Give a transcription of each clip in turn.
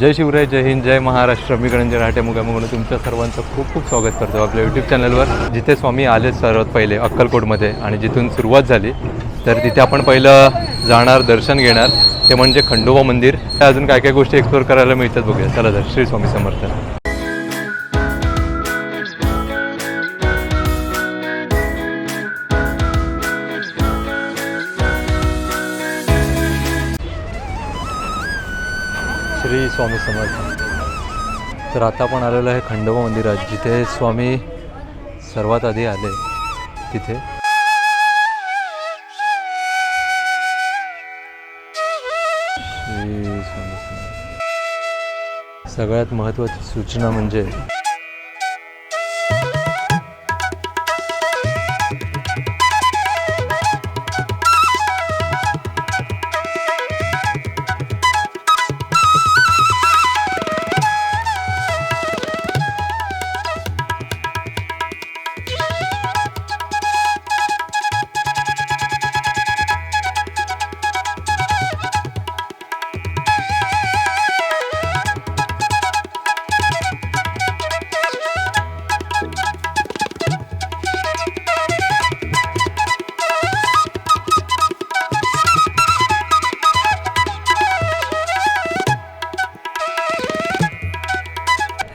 जय शिवराय जय हिंद जय महाराष्ट्र. मी गणंजय राहटे मुगा म्हणून तुमच्या सर्वांचं खूप खूप स्वागत करतो आपल्या यूट्यूब चॅनलवर जिथे स्वामी आले सर्वात पहिले अक्कलकोटमध्ये. आणि जिथून सुरुवात झाली तर तिथे आपण पहिलं जाणार दर्शन घेणार. ते म्हणजे खंडोबा मंदिर. अजून काय काय गोष्टी एक्सप्लोर करायला मिळतात बघूया. चला तर श्री स्वामी समर्थ. स्वामी समर्थ. तर आता आपण आलेलो आहे खंडोबा मंदिरात जिथे स्वामी सर्वात आधी आले तिथे. सगळ्यात महत्त्वाची सूचना म्हणजे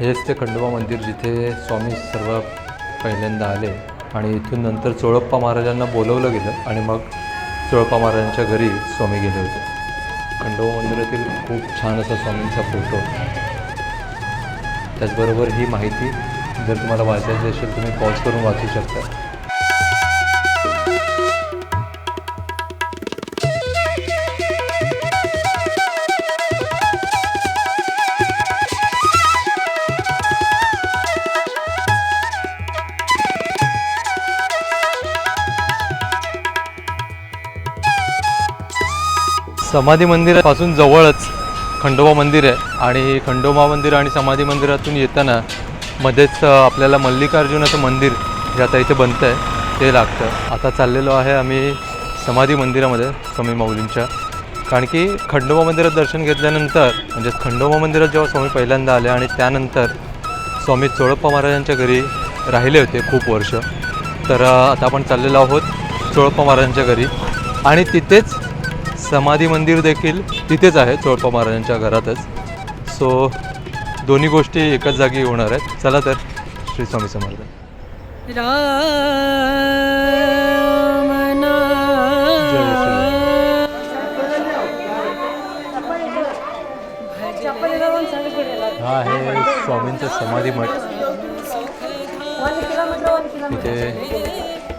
हेच ते खंडोबा मंदिर जिथे स्वामी सर्व पहिल्यांदा आले आणि इथून नंतर चोळप्पा महाराजांना बोलवलं गेलं आणि मग चोळप्पा महाराजांच्या घरी स्वामी गेले होते. खंडोबा मंदिरातील खूप छान असा स्वामींचा फोटो. त्याचबरोबर ही माहिती जर तुम्हाला वाचायची असेल तुम्ही पॉज करून वाचू शकता. समाधी मंदिरापासून जवळच खंडोबा मंदिर आहे. आणि खंडोबा मंदिर आणि समाधी मंदिरातून येताना मध्येच आपल्याला मल्लिकार्जुनाचं मंदिर जे आता इथे बनतं आहे ते लागतं. आता चाललेलो आहे आम्ही समाधी मंदिरामध्ये स्वामी माऊलींच्या. कारण की खंडोबा मंदिरात दर्शन घेतल्यानंतर म्हणजे खंडोबा मंदिरात जेव्हा स्वामी पहिल्यांदा आले आणि त्यानंतर स्वामी चोळप्पा महाराजांच्या घरी राहिले होते खूप वर्ष. तर आता आपण चाललेलो आहोत चोळप्पा महाराजांच्या घरी. आणि तिथेच समाधी मंदिर देखील तिथेच आहे चोळप्पा महाराजांच्या घरातच. सो दोन्ही गोष्टी एकाच जागी होणार आहेत. चला तर श्री स्वामी समर्थ. हा आहे स्वामींचं समाधी मठ. तिथे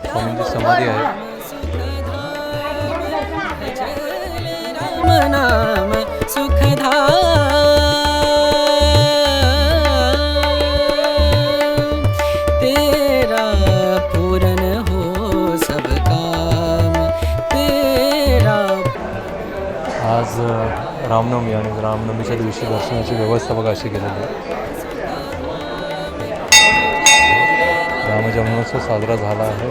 स्वामींची समाधी आहे. नाम सुखधा तेरा पूरन हो सब काम। तेरा आज रामनवमी आणि रामनवमीच्या दिवशी दर्शनाची व्यवस्था बघा अशी केलेली आहे. रामजन्मोत्सव साजरा झाला आहे.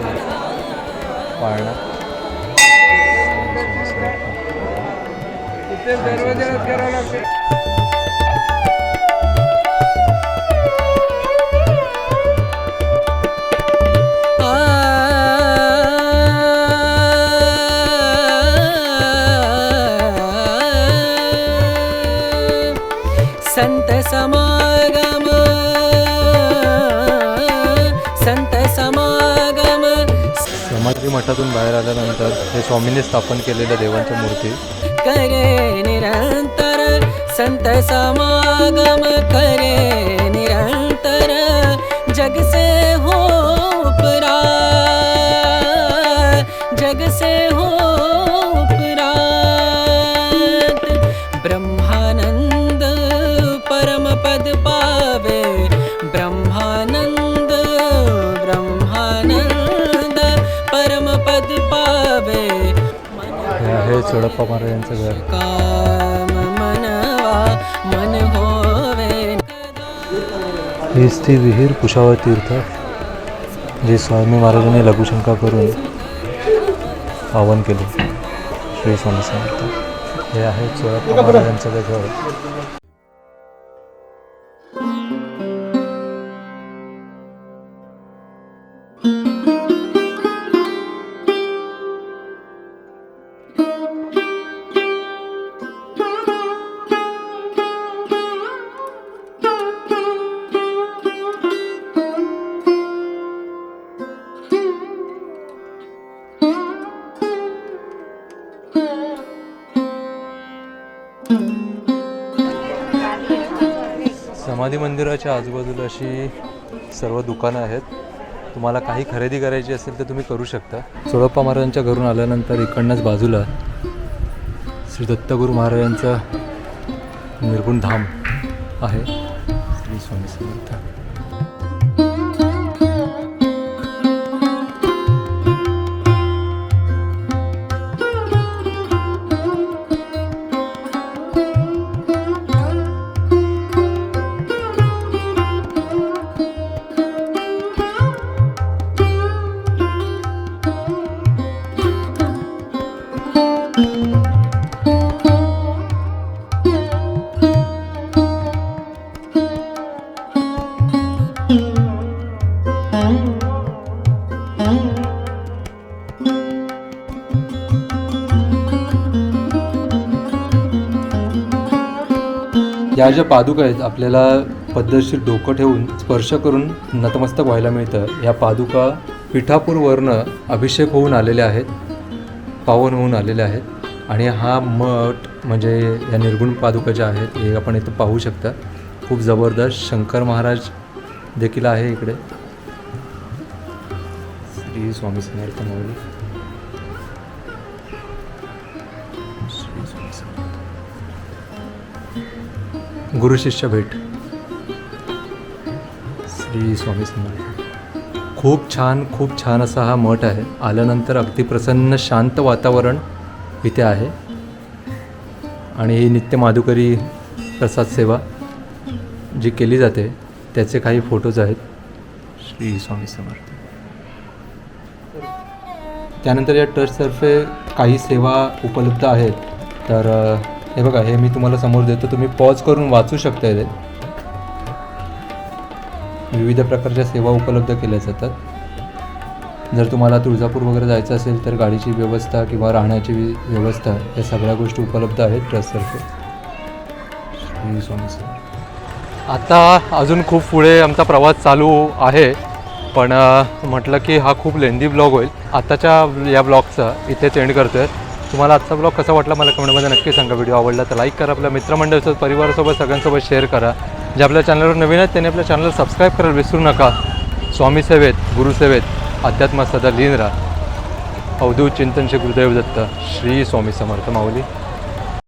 पाळणा संत समागम संत समागम. समाधी मठातून बाहेर आल्यानंतर हे स्वामींनी स्थापन केलेल्या देवांच्या मूर्ती. करे निरंतर संत समागम करे निरंतर जग से हो उपरा जग से हो आहे चोडप्पा महाराजांचं घर. हीच ती विहीर कुशावळ तीर्थ जे स्वामी महाराजांनी लघुशंका करून पावन केले. श्री स्वामी समर्थ. हे आहे चोडप्पा महाराजांचं ते घर. समाधी मंदिराच्या आजूबाजूला अशी सर्व दुकानं आहेत. तुम्हाला काही खरेदी करायची असेल तर तुम्ही करू शकता. सोळप्पा महाराजांच्या घरून आल्यानंतर इकडनंच बाजूला श्री दत्तगुरू महाराजांचं निर्गुण धाम आहे. या ज्या पादुका आहेत आपल्याला पद्धतशीर डोकं ठेवून स्पर्श करून नतमस्तक व्हायला मिळतं. या पादुका पिठापूरवरनं अभिषेक होऊन आलेल्या आहेत पावन होऊन आलेल्या आहेत आणि हा मठ म्हणजे या निर्गुण पादुका ज्या आहेत हे आपण इथं पाहू शकता. खूप जबरदस्त शंकर महाराज देखील आहे इकडे. श्री स्वामी समर्थ मौली. गुरु शिष्य भेट. श्री स्वामी समर्थ. खूप छान खूप छान असा हा मठ आहे. आल्यानंतर अगदी प्रसन्न शांत वातावरण इथे आहे. आणि ही नित्य माधुकरी प्रसाद सेवा जी केली जाते त्याचे काही फोटोज आहेत. श्री स्वामी समर्थ. त्यानंतर या ट्रस्टतर्फे काही सेवा उपलब्ध आहेत. तर हे बघा हे मी तुम्हाला समोर देतो. तुम्ही पॉज करून वाचू शकता ते. विविध प्रकारच्या सेवा उपलब्ध केल्या जातात. जर तुम्हाला तुळजापूर वगैरे जायचं असेल तर गाडीची व्यवस्था किंवा राहण्याची व्यवस्था या सगळ्या गोष्टी उपलब्ध आहेत ट्रस्टतर्फे. स्वामी आता अजून खूप पुढे आमचा प्रवास चालू आहे पण म्हटलं की हा खूप लेंदी ब्लॉग होईल. आत्ताच्या या ब्लॉगचा इथेच एंड करतो आहे तुम्हाला आजचा ब्लॉग कसा वाटला मला कमेंटमध्ये नक्की सांगा. व्हिडिओ आवडला तर लाईक करा. आपल्या मित्रमंडळीसोबत परिवारासोबत सगळ्यांसोबत शेअर करा. जे आपल्या चॅनलवर नवीन आहेत त्यांनी आपल्या चॅनलला सबस्क्राईब करायला विसरू नका. स्वामी सेवेत गुरुसेवेत अध्यात्मात सदा लीन राहा. अवधू चिंतन श्री गुरुदेव दत्त श्री स्वामी समर्थ माऊली.